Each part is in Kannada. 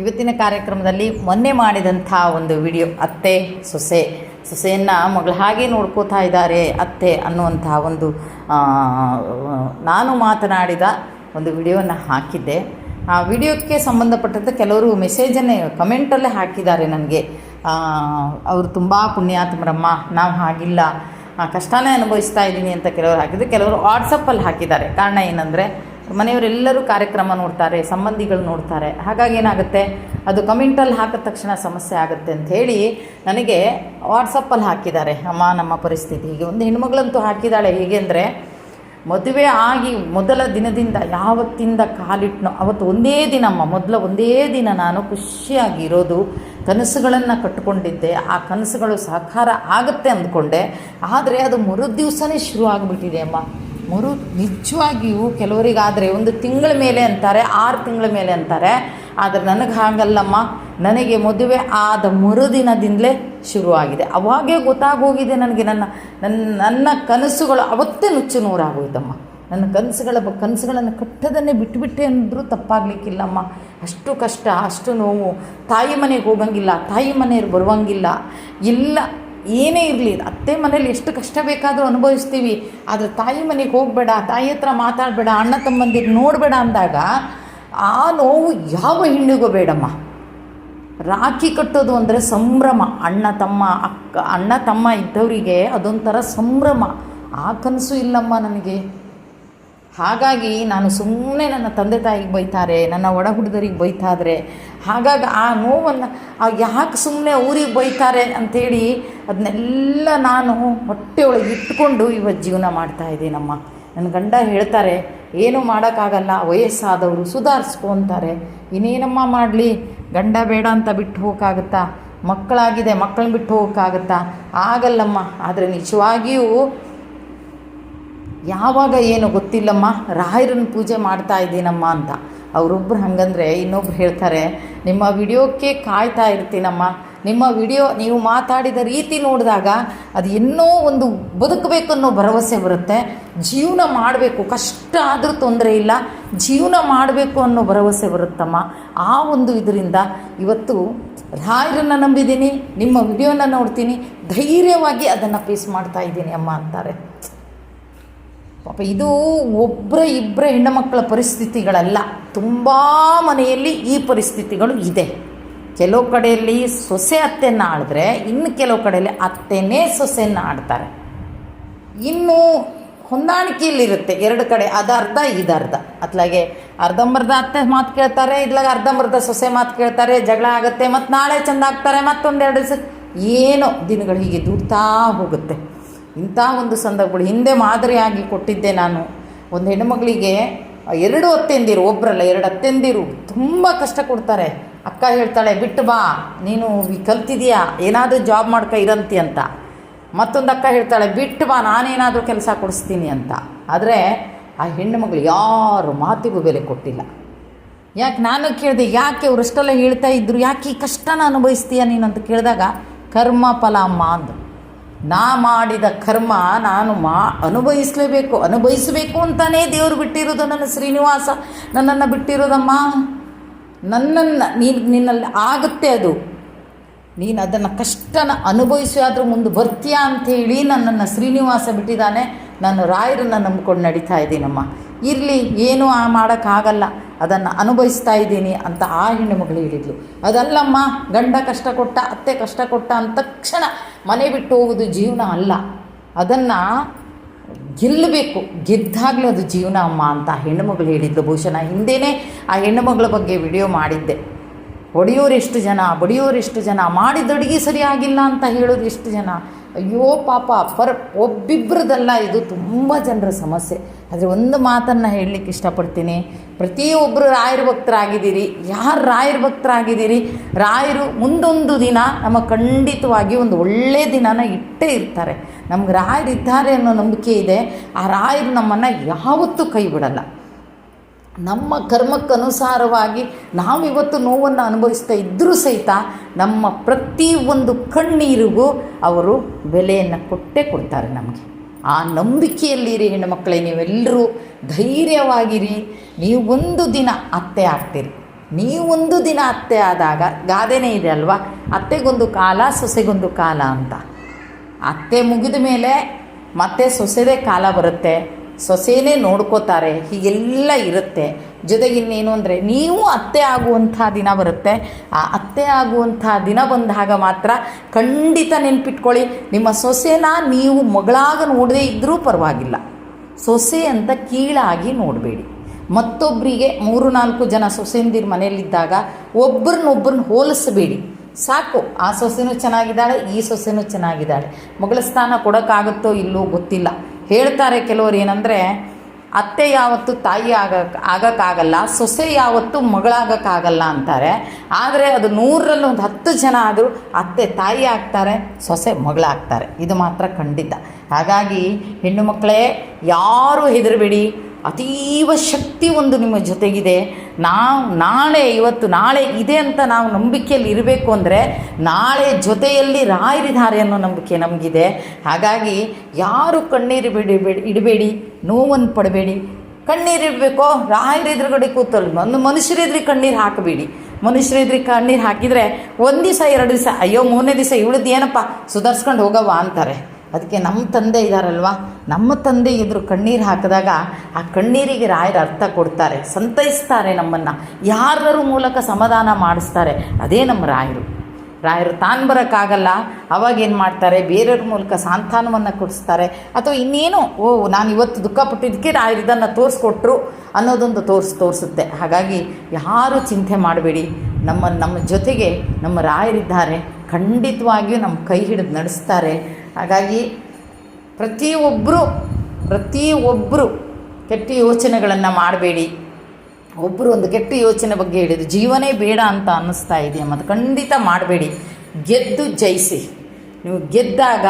ಇವತ್ತಿನ ಕಾರ್ಯಕ್ರಮದಲ್ಲಿ ಮೊನ್ನೆ ಮಾಡಿದಂಥ ಒಂದು ವಿಡಿಯೋ, ಅತ್ತೆ ಸೊಸೆ. ಸೊಸೆಯನ್ನು ಮಗಳು ಹಾಗೆ ನೋಡ್ಕೋತಾ ಇದ್ದಾರೆ ಅತ್ತೆ ಅನ್ನುವಂಥ ಒಂದು ನಾನು ಮಾತನಾಡಿದ ಒಂದು ವಿಡಿಯೋನ ಹಾಕಿದ್ದೆ. ಆ ವಿಡಿಯೋಕ್ಕೆ ಸಂಬಂಧಪಟ್ಟಂತೆ ಕೆಲವರು ಮೆಸೇಜನ್ನೇ, ಕಮೆಂಟಲ್ಲೇ ಹಾಕಿದ್ದಾರೆ ನನಗೆ. ಅವರು ತುಂಬ ಪುಣ್ಯಾತ್ಮರಮ್ಮ ನಾವು ಹಾಗಿಲ್ಲ. ಕಷ್ಟನೇ ಅನುಭವಿಸ್ತಾ ಇದ್ದೀನಿ ಅಂತ ಕೆಲವರು ಹಾಕಿದ್ರು. ಕೆಲವರು ವಾಟ್ಸಪ್ಪಲ್ಲಿ ಹಾಕಿದ್ದಾರೆ. ಕಾರಣ ಏನಂದರೆ ಮನೆಯವರೆಲ್ಲರೂ ಕಾರ್ಯಕ್ರಮ ನೋಡ್ತಾರೆ, ಸಂಬಂಧಿಗಳು ನೋಡ್ತಾರೆ. ಹಾಗಾಗಿ ಏನಾಗುತ್ತೆ? ಅದು ಕಮೆಂಟಲ್ಲಿ ಹಾಕಿದ ತಕ್ಷಣ ಸಮಸ್ಯೆ ಆಗುತ್ತೆ ಅಂತ ಹೇಳಿ ನನಗೆ ವಾಟ್ಸಪ್ಪಲ್ಲಿ ಹಾಕಿದ್ದಾರೆ, ಅಮ್ಮ, ನಮ್ಮ ಪರಿಸ್ಥಿತಿ ಹೀಗೆ. ಒಂದು ಹೆಣ್ಮಗಳಂತೂ ಹಾಕಿದ್ದಾಳೆ. ಹೇಗೆ ಅಂದರೆ, ಮದುವೆ ಆಗಿ ಮೊದಲ ದಿನದಿಂದ ಯಾವತ್ತಿಂದ ಕಾಲಿಟ್ನೋ, ಅವತ್ತು ಒಂದೇ ದಿನಮ್ಮ ಮೊದಲ ಒಂದೇ ದಿನ ನಾನು ಖುಷಿಯಾಗಿ ಇರೋದು ಕನಸುಗಳನ್ನು ಕಟ್ಟಿಕೊಂಡಿದ್ದೆ ಆ ಕನಸುಗಳು ಸಾಕಾರ ಆಗುತ್ತೆ ಅಂದ್ಕೊಂಡೆ. ಆದರೆ ಅದು ಮರು ದಿವಸನೇ ಶುರು ಆಗಿಬಿಟ್ಟಿದೆ ಅಮ್ಮ. ಮರು ನಿಜವಾಗಿಯೂ ಕೆಲವರಿಗಾದರೆ ಒಂದು ತಿಂಗಳ ಮೇಲೆ ಅಂತಾರೆ, ಆರು ತಿಂಗಳ ಮೇಲೆ ಅಂತಾರೆ. ಆದರೆ ನನಗೆ ಹಾಗಲ್ಲಮ್ಮ, ನನಗೆ ಮದುವೆ ಆದ ಮರುದಿನದಿಂದಲೇ ಶುರುವಾಗಿದೆ. ಅವಾಗೇ ಗೊತ್ತಾಗೋಗಿದೆ ನನಗೆ ನನ್ನ ನನ್ನ ನನ್ನ ಕನಸುಗಳು ಅವತ್ತೇ ನುಚ್ಚು ನೂರಾಗೋಯ್ತಮ್ಮ. ನನ್ನ ಕನಸುಗಳ ಕನಸುಗಳನ್ನು ಕಟ್ಟದನ್ನೇ ಬಿಟ್ಟುಬಿಟ್ಟೆ ಅಂದರೂ ತಪ್ಪಾಗಲಿಕ್ಕಿಲ್ಲಮ್ಮ. ಅಷ್ಟು ಕಷ್ಟ, ಅಷ್ಟು ನೋವು. ತಾಯಿ ಮನೆಗೆ ಹೋಗಂಗಿಲ್ಲ, ತಾಯಿ ಮನೆಯವ್ರು ಬರುವಂಗಿಲ್ಲ. ಇಲ್ಲ ಏನೇ ಇರಲಿ, ಅತ್ತೆ ಮನೇಲಿ ಎಷ್ಟು ಕಷ್ಟ ಬೇಕಾದರೂ ಅನುಭವಿಸ್ತೀವಿ. ಆದರೆ ತಾಯಿ ಮನೆಗೆ ಹೋಗಬೇಡ, ತಾಯಿ ಹತ್ರ ಮಾತಾಡಬೇಡ, ಅಣ್ಣ ತಮ್ಮಂದಿರು ನೋಡಬೇಡ ಅಂದಾಗ ಆ ನೋವು ಯಾವ ಹೆಣ್ಣಿಗೂ ಬೇಡಮ್ಮ. ರಾಖಿ ಕಟ್ಟೋದು ಅಂದರೆ ಸಂಭ್ರಮ. ಅಣ್ಣ ತಮ್ಮ, ಅಕ್ಕ, ಅಣ್ಣ ತಮ್ಮ ಇದ್ದವರಿಗೆ ಅದೊಂಥರ ಸಂಭ್ರಮ. ಆ ಕನಸು ಇಲ್ಲಮ್ಮ ನನಗೆ. ಹಾಗಾಗಿ ನಾನು ಸುಮ್ಮನೆ ನನ್ನ ತಂದೆ ತಾಯಿಗೆ ಬೈತಾರೆ, ನನ್ನ ಒಡ ಹುಡುಗರಿಗೆ ಬೈತಾದ್ರೆ ಹಾಗಾಗಿ ಆ ನೋವನ್ನು ಯಾಕೆ ಸುಮ್ಮನೆ ಊರಿಗೆ ಬೈತಾರೆ ಅಂಥೇಳಿ ಅದನ್ನೆಲ್ಲ ನಾನು ಹೊಟ್ಟೆಯೊಳಗೆ ಇಟ್ಕೊಂಡು ಇವತ್ತು ಜೀವನ ಮಾಡ್ತಾ ಇದ್ದೀನಮ್ಮ ನನ್ನ ಗಂಡ ಹೇಳ್ತಾರೆ, ಏನೂ ಮಾಡೋಕ್ಕಾಗಲ್ಲ, ವಯಸ್ಸಾದವರು ಸುಧಾರಿಸ್ಕೊ ಅಂತಾರೆ. ಇನ್ನೇನಮ್ಮ ಮಾಡಲಿ? ಗಂಡ ಬೇಡ ಅಂತ ಬಿಟ್ಟು ಹೋಗೋಕ್ಕಾಗುತ್ತಾ ಮಕ್ಕಳಾಗಿದೆ ಮಕ್ಕಳನ್ನ ಬಿಟ್ಟು ಹೋಗೋಕ್ಕಾಗುತ್ತಾ ಆಗಲ್ಲಮ್ಮ, ಆದರೆ ನಿಜವಾಗಿಯೂ ಯಾವಾಗ ಏನು ಗೊತ್ತಿಲ್ಲಮ್ಮ, ರಾಯರನ್ನು ಪೂಜೆ ಮಾಡ್ತಾ ಇದ್ದೀನಮ್ಮ ಅಂತ. ಅವರೊಬ್ಬರು ಹಾಗಂದ್ರೆ ಇನ್ನೊಬ್ರು ಹೇಳ್ತಾರೆ, ನಿಮ್ಮ ವಿಡಿಯೋಕ್ಕೆ ಕಾಯ್ತಾ ಇರ್ತೀನಮ್ಮ. ನಿಮ್ಮ ವಿಡಿಯೋ ನೀವು ಮಾತಾಡಿದ ರೀತಿ ನೋಡಿದಾಗ ಅದು ಇನ್ನೂ ಒಂದು ಬದುಕಬೇಕನ್ನೋ ಭರವಸೆ ಬರುತ್ತೆ. ಜೀವನ ಮಾಡಬೇಕು, ಕಷ್ಟ ಆದರೂ ತೊಂದರೆ ಇಲ್ಲ. ಜೀವನ ಮಾಡಬೇಕು ಅನ್ನೋ ಭರವಸೆ ಬರುತ್ತಮ್ಮ. ಆ ಒಂದು ಇದರಿಂದ ಇವತ್ತು ರಾಯರನ್ನು ನಂಬಿದ್ದೀನಿ, ನಿಮ್ಮ ವಿಡಿಯೋನ ನೋಡ್ತೀನಿ, ಧೈರ್ಯವಾಗಿ ಅದನ್ನು ಫೇಸ್ ಮಾಡ್ತಾ ಇದ್ದೀನಿ ಅಮ್ಮ ಅಂತಾರೆ. ಪಾಪ ಇದು ಒಬ್ಬರ ಇಬ್ಬರ ಹೆಣ್ಣು ಮಕ್ಕಳ ಪರಿಸ್ಥಿತಿಗಳಲ್ಲ. ತುಂಬ ಮನೆಯಲ್ಲಿ ಈ ಪರಿಸ್ಥಿತಿಗಳು ಇದೆ. ಕೆಲವು ಕಡೆಯಲ್ಲಿ ಸೊಸೆ ಅತ್ತೆಯನ್ನು ಆಡಿದ್ರೆ ಇನ್ನು ಕೆಲವು ಕಡೆಯಲ್ಲಿ ಅತ್ತೆನೇ ಸೊಸೆಯನ್ನು ಆಡ್ತಾರೆ. ಇನ್ನು ಹೊಂದಾಣಿಕೆಯಲ್ಲಿರುತ್ತೆ. ಎರಡು ಕಡೆ ಅದು ಅರ್ಧ, ಇದು ಅರ್ಧ. ಅತ್ಲಾಗೆ ಅರ್ಧಂಬರ್ಧ ಅತ್ತೆ ಮಾತು ಕೇಳ್ತಾರೆ, ಇದ್ಲಾಗ ಅರ್ಧಂಬರ್ಧ ಸೊಸೆ ಮಾತು ಕೇಳ್ತಾರೆ, ಜಗಳ ಆಗುತ್ತೆ ಮತ್ತು ನಾಳೆ ಚೆಂದ ಆಗ್ತಾರೆ, ಮತ್ತೊಂದೆರಡು ದಿವಸ. ಏನೋ ದಿನಗಳು ಹೀಗೆ ದೂಡ್ತಾ ಹೋಗುತ್ತೆ. ಇಂಥ ಒಂದು ಸಂದರ್ಭಗಳು. ಹಿಂದೆ ಮಾದರಿಯಾಗಿ ಕೊಟ್ಟಿದ್ದೆ ನಾನು. ಒಂದು ಹೆಣ್ಣುಮಗಳಿಗೆ ಎರಡು ಅತ್ತೆಂದಿರು ಒಬ್ಬರಲ್ಲ ಎರಡು ಅತ್ತೆಂದಿರು. ತುಂಬ ಕಷ್ಟ ಕೊಡ್ತಾರೆ. ಅಕ್ಕ ಹೇಳ್ತಾಳೆ, ಬಿಟ್ಟು ಬಾ. ನೀನು ಕಲ್ತಿದೀಯಾ? ಏನಾದರೂ ಜಾಬ್ ಮಾಡ್ಕೊ ಇರಂತಿ ಅಂತ. ಮತ್ತೊಂದು ಅಕ್ಕ ಹೇಳ್ತಾಳೆ, ಬಿಟ್ಟು ಬಾ. ನಾನೇನಾದರೂ ಕೆಲಸ ಕೊಡಿಸ್ತೀನಿ ಅಂತ. ಆದರೆ ಆ ಹೆಣ್ಣು ಮಗಳು ಯಾರು ಮಾತಿಗೂ ಬೆಲೆ ಕೊಟ್ಟಿಲ್ಲ. ಯಾಕೆ ನಾನು ಕೇಳಿದೆ, ಯಾಕೆ ಅವರಷ್ಟೆಲ್ಲ ಹೇಳ್ತಾ ಇದ್ರು? ಯಾಕೆ ಈ ಕಷ್ಟನ ಅನುಭವಿಸ್ತೀಯ ನೀನು ಅಂತ ಕೇಳಿದಾಗ, ಕರ್ಮ ಫಲ ಅಮ್ಮ ಅಂದು ನಾ ಮಾಡಿದ ಕರ್ಮ ನಾನು ಮಾ ಅನುಭವಿಸಲೇಬೇಕು, ಅನುಭವಿಸಬೇಕು ಅಂತಲೇ ದೇವರು ಬಿಟ್ಟಿರೋದು ನನ್ನ ಶ್ರೀನಿವಾಸ, ನನ್ನನ್ನು ಬಿಟ್ಟಿರೋದಮ್ಮ. ನನ್ನನ್ನು, ನೀನು, ನಿನ್ನಲ್ಲಿ ಆಗುತ್ತೆ ಅದು. ನೀನು ಅದನ್ನು ಕಷ್ಟನ ಅನುಭವಿಸಿ ಆದರೂ ಮುಂದೆ ಬರ್ತೀಯಾ ಅಂಥೇಳಿ ನನ್ನನ್ನು ಶ್ರೀನಿವಾಸ ಬಿಟ್ಟಿದ್ದಾನೆ. ನಾನು ರಾಯರನ್ನು ನಂಬ್ಕೊಂಡು ನಡೀತಾ ಇದ್ದೀನಮ್ಮ. ಇರಲಿ, ಏನೂ ಆ ಮಾಡೋಕ್ಕಾಗಲ್ಲ, ಅದನ್ನು ಅನುಭವಿಸ್ತಾ ಇದ್ದೀನಿ ಅಂತ ಆ ಹೆಣ್ಣು ಮಗಳು ಹೇಳಿದ್ಲು. ಅದಲ್ಲಮ್ಮ, ಗಂಡ ಕಷ್ಟ ಕೊಟ್ಟ, ಅತ್ತೆ ಕಷ್ಟ ಕೊಟ್ಟ ಅಂದ ತಕ್ಷಣ ಮನೆ ಬಿಟ್ಟು ಹೋಗೋದು ಜೀವನ ಅಲ್ಲ. ಅದನ್ನು ಗೆಲ್ಲಬೇಕು, ಗೆದ್ದಾಗಲೇ ಅದು ಜೀವನ ಅಮ್ಮ ಅಂತ ಹೆಣ್ಣು ಮಗಳು ಹೇಳಿದ್ಲು. ಬಹುಶಃ ಹಿಂದೆಯೇ ಆ ಹೆಣ್ಣು ಮಗಳ ಬಗ್ಗೆ ವಿಡಿಯೋ ಮಾಡಿದ್ದೆ. ಹೊಡೆಯೋರು ಎಷ್ಟು ಜನ? ಬಡಿಯೋರು ಎಷ್ಟು ಜನ? ಮಾಡಿದ ಅಡುಗೆ ಸರಿಯಾಗಿಲ್ಲ ಅಂತ ಹೇಳೋದು ಎಷ್ಟು ಜನ? ಅಯ್ಯೋ ಪಾಪ, ಪರ ಒಬ್ಬಿಬ್ಬರದಲ್ಲ ಇದು ತುಂಬ ಜನರ ಸಮಸ್ಯೆ. ಆದರೆ ಒಂದು ಮಾತನ್ನು ಹೇಳಲಿಕ್ಕೆ ಇಷ್ಟಪಡ್ತೀನಿ. ಪ್ರತಿಯೊಬ್ಬರು ರಾಯರ ಭಕ್ತರಾಗಿದ್ದೀರಿ, ಯಾರು ರಾಯರ ಭಕ್ತರಾಗಿದ್ದೀರಿ, ರಾಯರು ಮುಂದೊಂದು ದಿನ ನಮ್ಮ ಖಂಡಿತವಾಗಿ ಒಂದು ಒಳ್ಳೆಯ ದಿನನ ಇಟ್ಟೇ ಇರ್ತಾರೆ. ನಮ್ಗೆ ರಾಯರಿದ್ದಾರೆ ಅನ್ನೋ ನಂಬಿಕೆ ಇದೆ. ಆ ರಾಯರು ನಮ್ಮನ್ನು ಯಾವತ್ತೂ ಕೈ ಬಿಡಲ್ಲ. ನಮ್ಮ ಕರ್ಮಕ್ಕನುಸಾರವಾಗಿ ನಾವಿವತ್ತು ನೋವನ್ನು ಅನುಭವಿಸ್ತಾ ಇದ್ದರೂ ಸಹಿತ ನಮ್ಮ ಪ್ರತಿ ಒಂದು ಕಣ್ಣೀರಿಗೂ ಅವರು ಬೆಲೆಯನ್ನು ಕೊಟ್ಟೇ ಕೊಡ್ತಾರೆ ನಮಗೆ. ಆ ನಂಬಿಕೆಯಲ್ಲಿರಿ ಹೆಣ್ಣುಮಕ್ಕಳೇ, ನೀವೆಲ್ಲರೂ ಧೈರ್ಯವಾಗಿರಿ. ನೀವು ಒಂದು ದಿನ ಅತ್ತೆ ಆಗ್ತೀರಿ. ನೀವೊಂದು ದಿನ ಅತ್ತೆ ಆದಾಗ ಗಾದೆನೇ ಇದೆ ಅಲ್ವಾ? ಅತ್ತೆಗೊಂದು ಕಾಲ, ಸೊಸೆಗೊಂದು ಕಾಲ ಅಂತ. ಅತ್ತೆ ಮುಗಿದ ಮೇಲೆ ಮತ್ತೆ ಸೊಸೆದೇ ಕಾಲ ಬರುತ್ತೆ. ಸೊಸೆನೇ ನೋಡ್ಕೋತಾರೆ, ಹೀಗೆಲ್ಲ ಇರುತ್ತೆ. ಜೊತೆಗೆ ಇನ್ನೇನು ಅಂದರೆ, ನೀವು ಅತ್ತೆ ಆಗುವಂಥ ದಿನ ಬರುತ್ತೆ. ಆ ಅತ್ತೆ ಆಗುವಂಥ ದಿನ ಬಂದಾಗ ಮಾತ್ರ ಖಂಡಿತ ನೆನ್ಪಿಟ್ಕೊಳ್ಳಿ, ನಿಮ್ಮ ಸೊಸೆನ ನೀವು ಮಗಳಾಗ ನೋಡದೇ ಇದ್ದರೂ ಪರವಾಗಿಲ್ಲ. ಸೊಸೆ ಅಂತ ಕೀಳಾಗಿ ನೋಡಬೇಡಿ. ಮತ್ತೊಬ್ಬರಿಗೆ ಮೂರು ನಾಲ್ಕು ಜನ ಸೊಸೆಂದಿರ ಮನೆಯಲ್ಲಿದ್ದಾಗ ಒಬ್ಬರನ್ನೊಬ್ಬರನ್ನ ಹೋಲಿಸಬೇಡಿ. ಸಾಕು, ಆ ಸೊಸೆನೂ ಚೆನ್ನಾಗಿದ್ದಾಳೆ, ಈ ಸೊಸೆನೂ ಚೆನ್ನಾಗಿದ್ದಾಳೆ. ಮಗಳ ಸ್ಥಾನ ಕೊಡೋಕ್ಕಾಗುತ್ತೋ ಇಲ್ಲೋ ಗೊತ್ತಿಲ್ಲ. ಹೇಳ್ತಾರೆ ಕೆಲವರು ಏನಂದರೆ, ಅತ್ತೆ ಯಾವತ್ತು ತಾಯಿ ಆಗಕ್ಕೆ ಆಗೋಕ್ಕಾಗಲ್ಲ, ಸೊಸೆ ಯಾವತ್ತು ಮಗಳಾಗೋಕ್ಕಾಗಲ್ಲ ಅಂತಾರೆ. ಆದರೆ ಅದು ನೂರರಲ್ಲಿ ಒಂದು ಹತ್ತು ಜನ ಆದರೂ ಅತ್ತೆ ತಾಯಿ ಆಗ್ತಾರೆ, ಸೊಸೆ ಮಗಳಾಗ್ತಾರೆ. ಇದು ಮಾತ್ರ ಖಂಡಿತ. ಹಾಗಾಗಿ ಹೆಣ್ಣು ಮಕ್ಕಳೇ, ಯಾರೂ ಹೆದರಬೇಡಿ. ಅತೀವ ಶಕ್ತಿ ಒಂದು ನಿಮ್ಮ ಜೊತೆಗಿದೆ. ನಾವು ನಾಳೆ ಇವತ್ತು ನಾಳೆ ಇದೆ ಅಂತ ನಾವು ನಂಬಿಕೆಯಲ್ಲಿ ಇರಬೇಕು ಅಂದರೆ ನಾಳೆ ಜೊತೆಯಲ್ಲಿ ರಾಯರಿದ್ದಾರೆ ಅನ್ನೋ ನಂಬಿಕೆ ನಮಗಿದೆ. ಹಾಗಾಗಿ ಯಾರು ಕಣ್ಣೀರು ಬಿಡಬೇಡಿ ಇಡಬೇಡಿ ನೋವನ್ನು ಪಡಬೇಡಿ. ಕಣ್ಣೀರು ಇಡಬೇಕೋ? ರಾಯರ ಎದುರುಗಡೆ ಕೂತಲ್ಲಿ ಒಂದು ಮನುಷ್ಯರೆದ್ರಿಗೆ ಕಣ್ಣೀರು ಹಾಕಬೇಡಿ. ಮನುಷ್ಯರೆದ್ರಿಗೆ ಕಣ್ಣೀರು ಹಾಕಿದರೆ ಒಂದು ದಿವಸ, ಎರಡು ದಿವಸ, ಅಯ್ಯೋ ಮೂರನೇ ದಿವಸ ಇವಳದ್ದು ಏನಪ್ಪ ಸುಧಾರಿಸ್ಕೊಂಡು ಹೋಗವ್ವ ಅಂತಾರೆ. ಅದಕ್ಕೆ ನಮ್ಮ ತಂದೆ ಇದ್ದಾರಲ್ವ ನಮ್ಮ ತಂದೆ ಎದುರು ಕಣ್ಣೀರು ಹಾಕಿದಾಗ ಆ ಕಣ್ಣೀರಿಗೆ ರಾಯರ ಅರ್ಥ ಕೊಡ್ತಾರೆ, ಸಂತೈಸ್ತಾರೆ ನಮ್ಮನ್ನು. ಯಾರ ಮೂಲಕ ಸಮಾಧಾನ ಮಾಡಿಸ್ತಾರೆ, ಅದೇ ನಮ್ಮ ರಾಯರು. ರಾಯರು ತಾನು ಬರೋಕ್ಕಾಗಲ್ಲ, ಅವಾಗ ಏನು ಮಾಡ್ತಾರೆ, ಬೇರೆಯವ್ರ ಮೂಲಕ ಸಾಂತ್ವನವನ್ನು ಕೊಡಿಸ್ತಾರೆ. ಅಥವಾ ಇನ್ನೇನು, ಓ, ನಾನು ಇವತ್ತು ದುಃಖ ಪಟ್ಟಿದ್ದಕ್ಕೆ ರಾಯರು ಇದನ್ನು ತೋರಿಸ್ಕೊಟ್ರು ಅನ್ನೋದೊಂದು ತೋರಿಸ್, ತೋರಿಸುತ್ತೆ. ಹಾಗಾಗಿ ಯಾರು ಚಿಂತೆ ಮಾಡಬೇಡಿ. ನಮ್ಮ ನಮ್ಮ ಜೊತೆಗೆ ನಮ್ಮ ರಾಯರಿದ್ದಾರೆ. ಖಂಡಿತವಾಗಿಯೂ ನಮ್ಮ ಕೈ ಹಿಡಿದು ನಡೆಸ್ತಾರೆ. ಹಾಗಾಗಿ ಪ್ರತಿಯೊಬ್ಬರು ಪ್ರತಿಯೊಬ್ಬರು ಕೆಟ್ಟ ಯೋಚನೆಗಳನ್ನು ಮಾಡಬೇಡಿ. ಒಬ್ಬರು ಒಂದು ಕೆಟ್ಟ ಯೋಚನೆ ಬಗ್ಗೆ ಹೇಳಿದ್ರು, ಜೀವನೇ ಬೇಡ ಅಂತ ಅನ್ನಿಸ್ತಾ ಇದೆಯಮ್ಮ ಮತ್ತು ಖಂಡಿತ ಮಾಡಬೇಡಿ. ಗೆದ್ದು ಜಯಿಸಿ. ನೀವು ಗೆದ್ದಾಗ,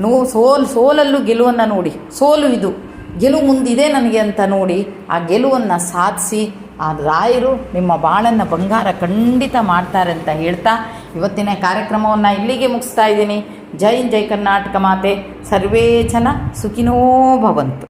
ನೀವು ಸೋಲು, ಸೋಲಲ್ಲೂ ಗೆಲುವನ್ನು ನೋಡಿ. ಸೋಲು ಇದು. ಗೆಲುವು ಮುಂದಿದೆ ನನಗೆ ಅಂತ ನೋಡಿ ಆ ಗೆಲುವನ್ನು ಸಾಧಿಸಿ ಆ ರಾಯರು ನಿಮ್ಮ ಬಾಳನ್ನು ಬಂಗಾರ ಖಂಡಿತ ಮಾಡ್ತಾರೆ ಅಂತ ಹೇಳ್ತಾ ಇವತ್ತಿನ ಕಾರ್ಯಕ್ರಮವನ್ನು ಇಲ್ಲಿಗೆ ಮುಗಿಸ್ತಾ ಇದ್ದೀನಿ. ಜೈ ಜೈ ಕರ್ನಾಟಕ ಮಾತೆ. ಸರ್ವೇ ಜನ ಸುಖಿನೋ ಭವಂತು.